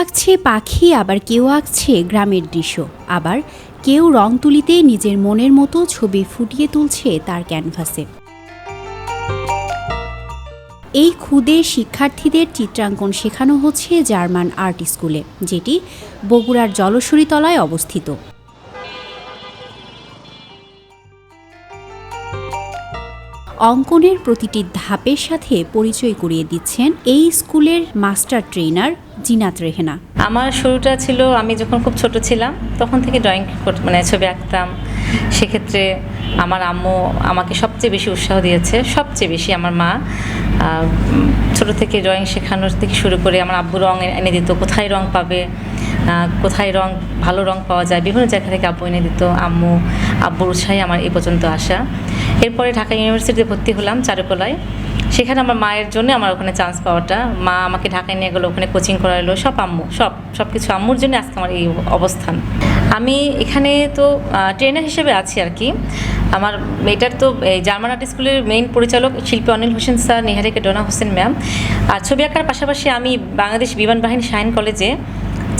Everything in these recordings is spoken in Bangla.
আঁকছে, পাখি, আবার কেউ আঁকছে গ্রামের দৃশ্য। আবার কেউ রং তুলিতে নিজের মনের মতো ছবি ফুটিয়ে তুলছে তার ক্যানভাসে। এই ক্ষুদে শিক্ষার্থীদের চিত্রাঙ্কন শেখানো হচ্ছে জার্মান আর্ট স্কুলে, যেটি বগুড়ার জলসরী তলায় অবস্থিত। অঙ্কনের প্রতিটি ধাপের সাথে পরিচয় করিয়ে দিচ্ছেন এই স্কুলের মাস্টার ট্রেনার জিনাত রেহেনা। আমার শুরুটা ছিল, আমি যখন খুব ছোট ছিলাম, তখন থেকে ড্রয়িং মানে ছবি আঁকতাম। সেক্ষেত্রে আমার আম্মু আমাকে সবচেয়ে বেশি উৎসাহ দিয়েছে, সবচেয়ে বেশি আমার মা ছোট থেকে ড্রয়িং শেখানোর থেকে শুরু করে আমার আব্বু রং এনে দিত, কোথায় রং পাবে কোথায় রং, ভালো রং পাওয়া যায়, বিভিন্ন জায়গা থেকে আব্বু এনে দিত। আম্মু, আব্বুর উৎসাহে আমার এই পর্যন্ত আসা। এরপরে ঢাকা ইউনিভার্সিটিতে ভর্তি হলাম চারুকলায়। সেখানে আমার মায়ের জন্য আমার ওখানে চান্স পাওয়াটা। মা আমাকে ঢাকায় নিয়ে গেলো, ওখানে কোচিং করালো, সব আম্মু, সব সব কিছু আম্মুর জন্য আজকে আমার এই অবস্থান। আমি এখানে তো ট্রেনার হিসেবে আছি আর কি। আমার মেয়েটার তো জার্মান আর্ট স্কুলের মেইন পরিচালক শিল্পী অনিল হোসেন স্যার, নিহারিকা ডোনা হোসেন ম্যাম আর ছবি আঁকার পাশাপাশি আমি বাংলাদেশ বিমান বাহিনী সাইন কলেজে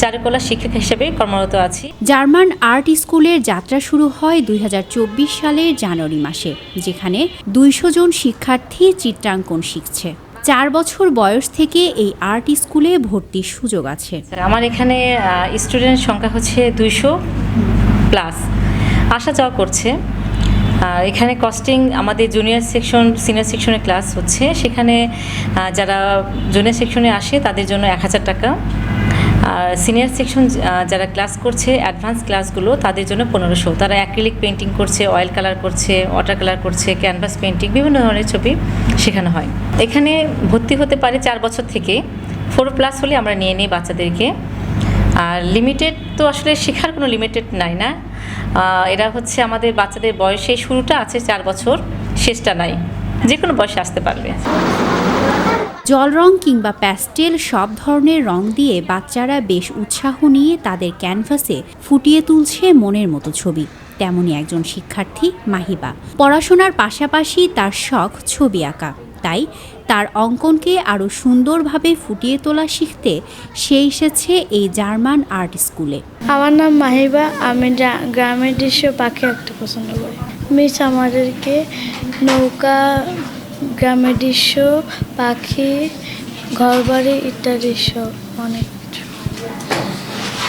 চারুকলা শিক্ষক হিসেবে কর্মরত আছি। জার্মান আর্ট স্কুলের যাত্রা শুরু হয় দুই হাজার চব্বিশ সালের জানুয়ারি মাসে যেখানে দুইশো জন শিক্ষার্থী চিত্রাঙ্কন শিখছে। চার বছর বয়স থেকে এই আর্ট স্কুলে ভর্তির সুযোগ আছে। আমার এখানে স্টুডেন্ট সংখ্যা হচ্ছে দুইশো প্লাস। আসা যাওয়া করছে। এখানে কস্টিং আমাদের জুনিয়র সেকশন সিনিয়র সেকশনের ক্লাস হচ্ছে। সেখানে যারা জুনিয়র সেকশনে আসে তাদের জন্য এক হাজার টাকা। আর সিনিয়র সেকশন যারা ক্লাস করছে অ্যাডভান্স ক্লাসগুলো তাদের জন্য পনেরোশো। তারা অ্যাক্রিলিক পেন্টিং করছে অয়েল কালার করছে ওয়াটার কালার করছে ক্যানভাস পেন্টিং বিভিন্ন ধরনের ছবি শেখানো হয়। এখানে ভর্তি হতে পারে চার বছর থেকে। ফোর প্লাস হলে আমরা নিয়ে নিই বাচ্চাদেরকে। আর লিমিটেড তো আসলে শেখার কোনো লিমিটেড নাই না। এরা হচ্ছে আমাদের বাচ্চাদের বয়সে, শুরুটা আছে চার বছর, শেষটা নাই। যে কোনো বয়সে আসতে পারবে। জল রং কিংবা প্যাস্টেল সব ধরনের রং দিয়ে বাচ্চারা বেশ উৎসাহ নিয়ে তাদের ক্যানভাসে ফুটিয়ে তুলছে মনের মতো ছবি। তেমনই একজন শিক্ষার্থী, মাহিবা। পড়াশোনার পাশাপাশি তার শখ ছবি আঁকা। তাই তার অঙ্কনকে আরও সুন্দরভাবে ফুটিয়ে তোলা শিখতে সে এসেছে এই জার্মান আর্ট স্কুলে। আমার নাম মাহিবা। আমি গ্রামের দৃশ্য পাখি আঁকতে পছন্দ করি। মিস আমাদেরকে নৌকা গ্রামের দৃশ্য পাখি ঘরবাড়ি ইত্যাদি সব অনেক কিছু।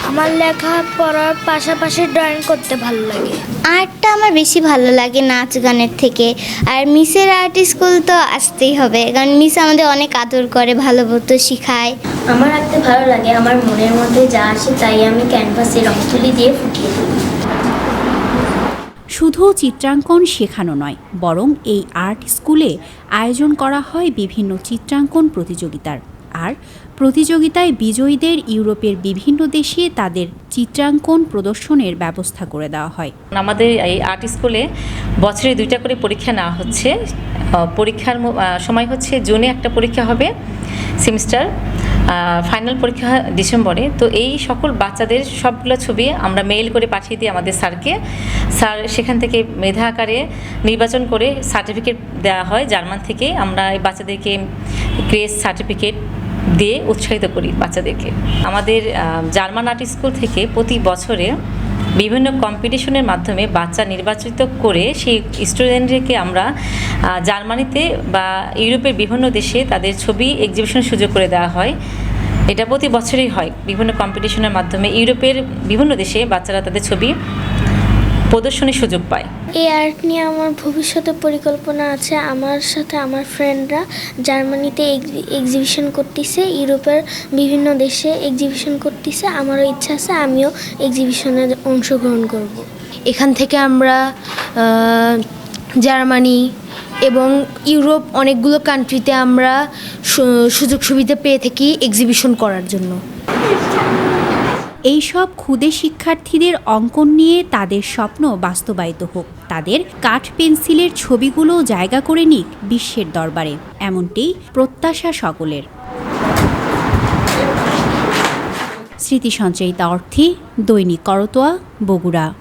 আমার লেখা পড়ার পাশাপাশি ড্রয়িং করতে ভালো লাগে। আর্টটা আমার বেশি ভালো লাগে নাচ গানের থেকে। আর মিসের আর্ট স্কুল তো আসতেই হবে কারণ মিস আমাদের অনেক আদর করে ভালো মতো শেখায়। আমার আঁকতে ভালো লাগে আমার মনের মধ্যে যা আসে তাই আমি ক্যানভাসে রং তুলি দিয়ে ফুটিয়ে তুলি। শুধু চিত্রাঙ্কন শেখানো নয়, বরং এই আর্ট স্কুলে আয়োজন করা হয় বিভিন্ন চিত্রাঙ্কন প্রতিযোগিতার। আর প্রতিযোগিতায় বিজয়ীদের ইউরোপের বিভিন্ন দেশে তাদের চিত্রাঙ্কন প্রদর্শনের ব্যবস্থা করে দেওয়া হয়। আমাদের এই আর্ট স্কুলে বছরে দুইটা করে পরীক্ষা নেওয়া হচ্ছে। পরীক্ষার সময় হচ্ছে জুনে একটা পরীক্ষা হবে, সেমিস্টার। ফাইনাল পরীক্ষা ডিসেম্বরে। তো এই সকল বাচ্চাদের সবগুলো ছবি আমরা মেইল করে পাঠিয়ে দিই আমাদের স্যারকে। স্যার সেখান থেকে মেধা আকারে নির্বাচন করে সার্টিফিকেট দেওয়া হয়। জার্মান থেকে আমরা এই বাচ্চাদেরকে গ্রেস সার্টিফিকেট দিয়ে উৎসাহিত করি বাচ্চাদেরকে। আমাদের জার্মান আর্ট স্কুল থেকে প্রতি বছরে বিভিন্ন কম্পিটিশনের মাধ্যমে বাচ্চা নির্বাচিত করে সেই স্টুডেন্টদেরকে আমরা জার্মানিতে বা ইউরোপের বিভিন্ন দেশে তাদের ছবি এক্সিবিশনের সুযোগ করে দেওয়া হয়। এটা প্রতি বছরই হয়। বিভিন্ন কম্পিটিশনের মাধ্যমে ইউরোপের বিভিন্ন দেশে বাচ্চারা তাদের ছবি প্রদর্শনীর সুযোগ পায়। এই আর্ট নিয়ে আমার ভবিষ্যতে পরিকল্পনা আছে। আমার সাথে আমার ফ্রেন্ডরা জার্মানিতে এক্সিবিশন করতেছে ইউরোপের বিভিন্ন দেশে এক্সিবিশন করতেছে। আমারও ইচ্ছা আছে আমিও এক্সিবিশনে অংশগ্রহণ করব। এখান থেকে আমরা জার্মানি এবং ইউরোপ অনেকগুলো কান্ট্রিতে আমরা সু- সুযোগ সুবিধা পেয়ে থাকি এক্সিবিশন করার জন্য। এইসব ক্ষুদে শিক্ষার্থীদের অঙ্কন নিয়ে তাদের স্বপ্ন বাস্তবায়িত হোক। তাদের কাঠ পেন্সিলের ছবিগুলো জায়গা করে নিক বিশ্বের দরবারে। এমনটি প্রত্যাশা সকলের। স্মৃতি সঞ্চয়িতা অর্থে দৈনিক করতোয়া বগুড়া।